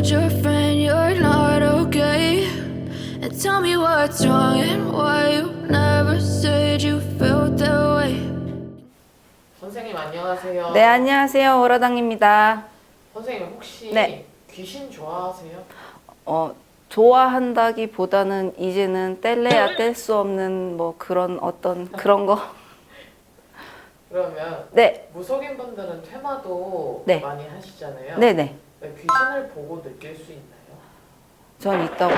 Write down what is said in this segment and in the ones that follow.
told your friend you're not okay. And tell me what's wrong and why you never said you felt that way. 선생님 안녕하세요. 네, 안녕하세요. 오라당입니다. 선생님 혹시 네. 귀신 좋아하세요? 어, 좋아한다기보다는 이제는 뗄래야 뗄 수 없는 뭐 그런 어떤 그런 거. 그러면 네, 무속인 분들은 퇴마도 네. 많이 하시잖아요. 네, 네. 네, 귀신을 보고 느낄 수 있나요? 전 있다고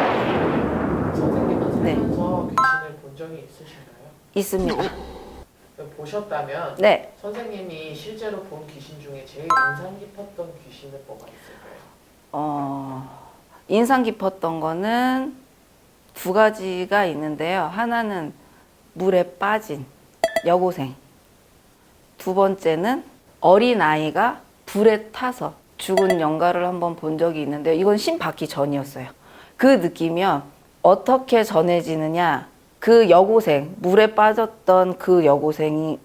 선생님은 네. 살면서 귀신을 본 적이 있으신가요? 있습니다. 네, 보셨다면 네, 선생님이 실제로 본 귀신 중에 제일 인상 깊었던 귀신은 뭐가 있을까요? 어, 인상 깊었던 거는 두 가지가 있는데요. 하나는 물에 빠진 여고생. 두 번째는 어린 아이가 불에 타서 죽은 영가를 한번 본 적이 있는데요. 이건 신 받기 전이었어요. 그 느낌이요. 어떻게 전해지느냐. 그 여고생, 물에 빠졌던 그 여고생이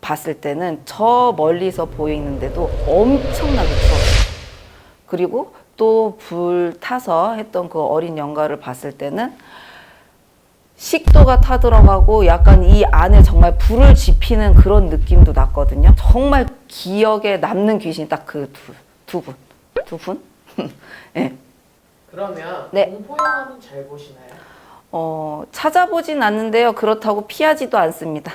봤을 때는 저 멀리서 보이는데도 엄청나게 추웠어요. 그리고 또 불 타서 했던 그 어린 영가를 봤을 때는 식도가 타들어가고 약간 이 안에 정말 불을 지피는 그런 느낌도 났거든요. 정말 기억에 남는 귀신이 딱그 두, 두 분. 두 분? 네. 그러면 네. 공포 영화는 잘 보시나요? 어, 찾아보진 않는데요. 그렇다고 피하지도 않습니다.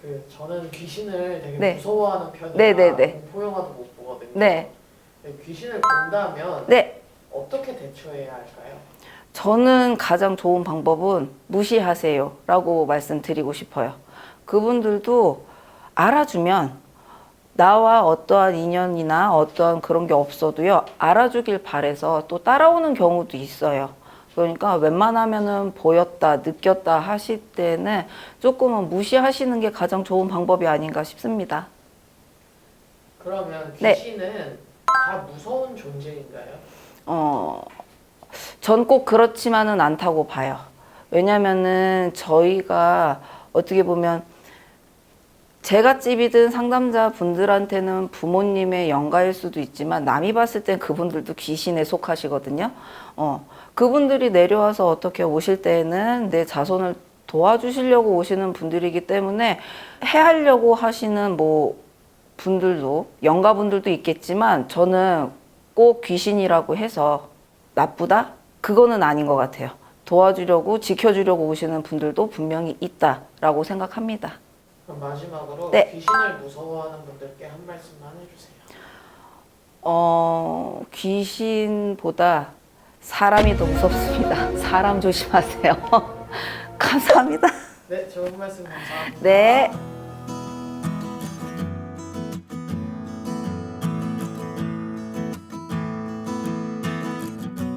그 저는 귀신을 되게 네. 무서워하는 편이라 네, 네, 네. 공포 영화도 못 보거든요. 네. 네, 귀신을 본다면 네. 어떻게 대처해야 할까요? 저는 가장 좋은 방법은 무시하세요. 라고 말씀드리고 싶어요. 그분들도 알아주면 나와 어떠한 인연이나 어떠한 그런 게 없어도요, 알아주길 바래서 또 따라오는 경우도 있어요. 그러니까 웬만하면은 보였다, 느꼈다 하실 때는 조금은 무시하시는 게 가장 좋은 방법이 아닌가 싶습니다. 그러면 네. 귀신은 다 무서운 존재인가요? 어, 전 꼭 그렇지만은 않다고 봐요. 왜냐면은 저희가 어떻게 보면 제갓집이든 상담자 분들한테는 부모님의 영가일 수도 있지만 남이 봤을 땐 그분들도 귀신에 속하시거든요. 어, 그분들이 내려와서 어떻게 오실 때에는 내 자손을 도와주시려고 오시는 분들이기 때문에 해하려고 하시는 뭐 분들도 영가 분들도 있겠지만 저는 꼭 귀신이라고 해서 나쁘다? 그거는 아닌 것 같아요. 도와주려고 지켜주려고 오시는 분들도 분명히 있다라고 생각합니다. 그럼 마지막으로 네. 귀신을 무서워하는 분들께 한 말씀만 해주세요. 어, 귀신보다 사람이 더 무섭습니다. 사람 조심하세요. 감사합니다. 네, 좋은 말씀 감사합니다. 네.